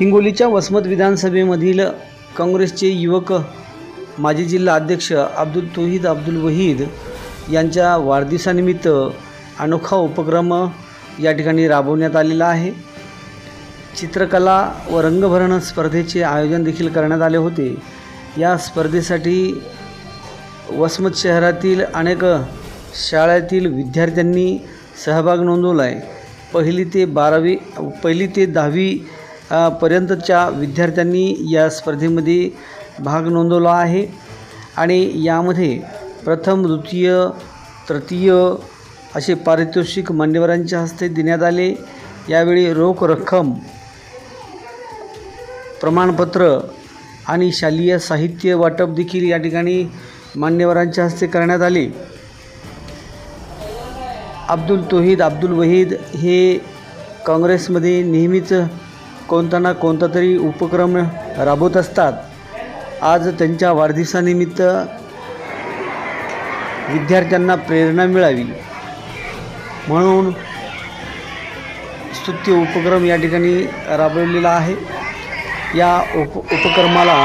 हिंगोलीच्या वसमत विधानसभेमधील काँग्रेसचे युवक माजी जिल्हा अध्यक्ष अब्दुल तोहीद अब्दुल वहीद यांच्या वाढदिवसानिमित्त अनोखा उपक्रम या ठिकाणी राबवण्यात आलेला आहे. चित्रकला व रंगभरण स्पर्धेचे आयोजन देखील करण्यात आले होते. या स्पर्धेसाठी वसमत शहरातील अनेक शाळेतील विद्यार्थ्यांनी सहभाग नोंदवला आहे पहिली ते बारावी पहिली ते दहावी पर्यंतच्या विद्यार्थ्यांनी या स्पर्धेमध्ये भाग नोंदवला आहे. आणि यामध्ये प्रथम द्वितीय तृतीय असे पारितोषिक मान्यवरांच्या हस्ते देण्यात आले. यावेळी रोख रक्कम प्रमाणपत्र आणि शालेय साहित्य वाटप देखील या ठिकाणी मान्यवरांच्या हस्ते करण्यात आले. अब्दुल तोहीद अब्दुल वहीद हे काँग्रेसमध्ये नेहमीच कोणता ना कोणता तरी उपक्रम राबवत असतात. आज त्यांच्या वाढदिवसानिमित्त विद्यार्थ्यांना प्रेरणा मिळावी. म्हणून स्तुत्य उपक्रम या ठिकाणी राबवलेला आहे. या उप उपक्रमाला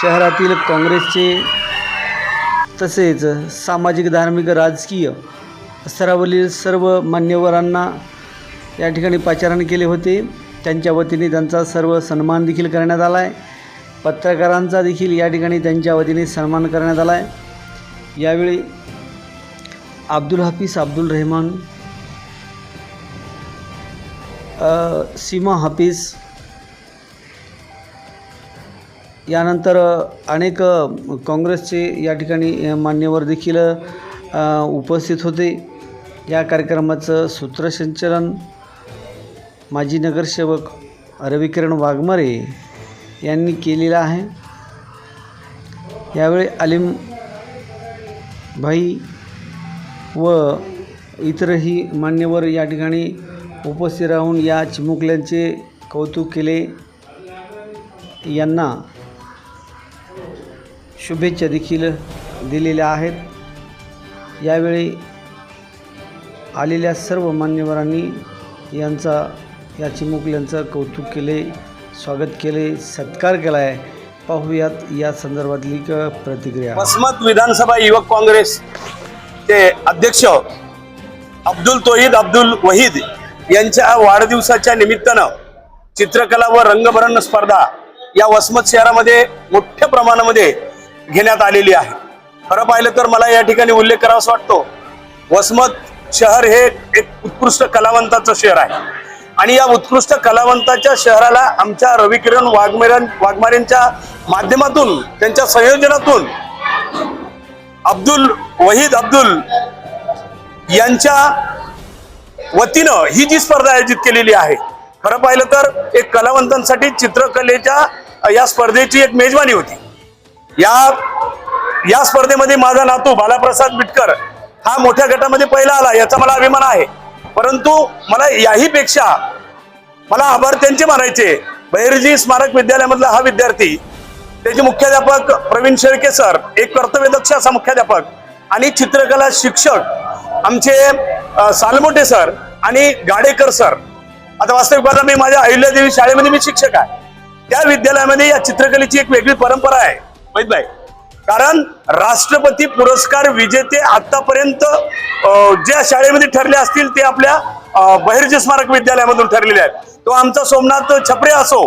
शहरातील काँग्रेसचे तसेच सामाजिक धार्मिक राजकीय स्तरावरील सर्व मान्यवरांना या ठिकाणी पाचारण केले होते. त्यांच्या वतीने त्यांचा सर्व सन्मान देखील करण्यात आला आहे पत्रकारांचा देखील या ठिकाणी त्यांच्या वतीने सन्मान करण्यात आला आहे यावेळी अब्दुल हाफिज अब्दुल रहमान सीमा हाफिज यानंतर अनेक काँग्रेसचे या ठिकाणी मान्यवर देखील उपस्थित होते. या कार्यक्रमाचं सूत्रसंचलन माजी नगरसेवक रविकिरण वाघमारे यांनी केलेला आहे. यावेळी आलिम भाई व इतरही मान्यवर या ठिकाणी उपस्थित राहून या चिमुकल्यांचे कौतुक केले. यांना शुभेच्छा देखील दिलेल्या आहेत. यावेळी आलेल्या सर्व मान्यवरांनी यांचा या चिमुकल्यांचं कौतुक केले स्वागत केले सत्कार केला आहे पाहूयात या संदर्भातली प्रतिक्रिया. वसमत विधानसभा युवक काँग्रेस ते अध्यक्ष अब्दुल तोहीद अब्दुल वहीद यांच्या वाढदिवसाच्या निमित्तानं चित्रकला व रंगभरण स्पर्धा या वसमत शहरामध्ये मोठ्या प्रमाणामध्ये घेण्यात आलेली आहे. खरं पाहिलं तर मला या ठिकाणी उल्लेख करावासा वाटतो. वसमत शहर हे एक उत्कृष्ट कलावंताचं शहर आहे. आणि या उत्कृष्ट कलावंताच्या शहराला आमच्या रविकिरण वाघमेरां वाघमारेंच्या माध्यमातून त्यांच्या संयोजनातून अब्दुल वहीद अब्दुल यांच्या वतीनं ही जी स्पर्धा आयोजित केलेली आहे. खरं पाहिलं तर एक कलावंतांसाठी चित्रकलेच्या या स्पर्धेची एक मेजवानी होती. या या स्पर्धेमध्ये माझा नातू बालाप्रसाद बिटकर हा मोठ्या गटामध्ये पहिला आला याचा मला अभिमान आहे. परंतु मला याही पेक्षा मला आभार त्यांचे मानायचे. बहिर्जी स्मारक विद्यालयामधला हा विद्यार्थी त्याचे मुख्याध्यापक प्रवीण शेळके सर एक कर्तव्यदक्ष असा मुख्याध्यापक आणि चित्रकला शिक्षक आमचे सालमोटे सर आणि गाडेकर सर. आता वास्तविक पाहता मी माझ्या अहिल्यादेवी शाळेमध्ये मी शिक्षक आहे. त्या विद्यालयामध्ये या चित्रकलेची एक वेगळी परंपरा आहे. माहीत नाही. कारण राष्ट्रपती पुरस्कार विजेते आतापर्यंत ज्या शाळेमध्ये ठरले असतील ते आपल्या बहिर्जी स्मारक विद्यालयामधून ठरलेले आहेत. तो आमचा सोमनाथ छपरे असो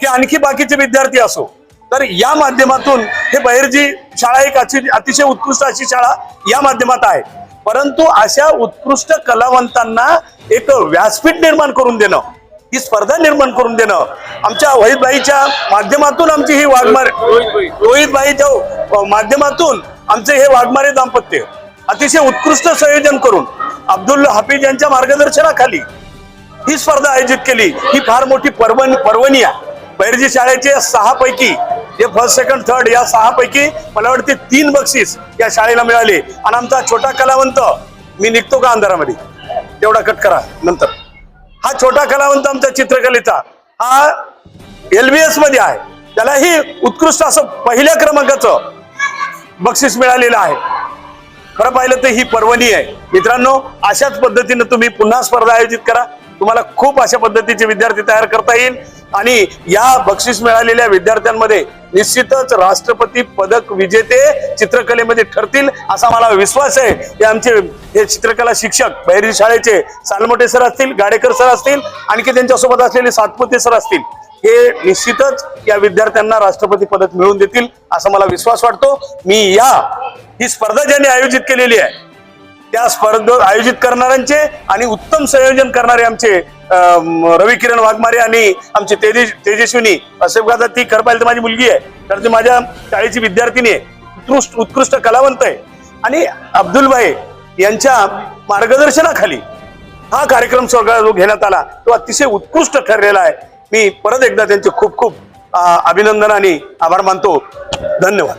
की आणखी बाकीचे विद्यार्थी असो तर या माध्यमातून हे बहिर्जी शाळा एक अति- अतिशय उत्कृष्ट अशी शाळा या माध्यमात आहे. परंतु अशा उत्कृष्ट कलावंतांना एक व्यासपीठ निर्माण करून देणं ही स्पर्धा निर्माण करून देणं. आमच्या वहीदबाईच्या माध्यमातून आमची ही वाघमारे रोहितबाईच्या माध्यमातून आमचे हे वाघमारे दाम्पत्य अतिशय उत्कृष्ट संयोजन करून अब्दुल हाफिज यांच्या मार्गदर्शनाखाली ही स्पर्धा आयोजित केली. ही फार मोठी पर्वणी पर्वणी आहे. बैरजी शाळेचे सहा पैकी जे फर्स्ट सेकंड थर्ड या सहा पैकी मला वाटते तीन बक्षीस या शाळेला मिळाले. आणि आमचा छोटा कलावंत मी निघतो का अंधारामध्ये? तेवढा कट करा. नंतर. हा छोटा कलावंत आमच्या चित्रकलेचा. हा एलबीएसमध्ये आहे. त्यालाही उत्कृष्ट असं पहिल्या क्रमांकाचं बक्षीस मिळालेलं आहे. खरं पाहिलं तर ही पर्वणी आहे. मित्रांनो अशाच पद्धतीनं तुम्ही पुन्हा स्पर्धा आयोजित करा. तुम्हाला खूप अशा पद्धतीचे विद्यार्थी तयार करता येईल. आणि या बक्षीस मिळालेल्या विद्यार्थ्यांमध्ये निश्चितच राष्ट्रपती पदक विजेते चित्रकलेमध्ये ठरतील असा मला विश्वास आहे. हे आमचे हे चित्रकला शिक्षक बहिरी शाळेचे सालमोटे सर असतील गाडेकर सर असतील आणखी त्यांच्यासोबत असलेले सातपुते सर असतील. हे निश्चितच या विद्यार्थ्यांना राष्ट्रपती पदक मिळवून देतील असा मला विश्वास वाटतो. मी या ही स्पर्धा ज्यांनी आयोजित केलेली आहे त्या स्पर्धा आयोजित करणाऱ्यांचे आणि उत्तम संयोजन करणारे आमचे रवी किरण वाघमारे आणि आमची तेजस तेजस्विनी असे ती खरं पाहिलं तर माझी मुलगी आहे. तर ती माझ्या शाळेची विद्यार्थिनी आहे. उत्कृष्ट उत्कृष्ट कलावंत आहे. आणि अब्दुल भाई यांच्या मार्गदर्शनाखाली हा कार्यक्रम सगळा जो घेण्यात आला तो अतिशय उत्कृष्ट ठरलेला आहे. मी परत एकदा त्यांचे खूप खूप अभिनंदन आणि आभार मानतो. धन्यवाद.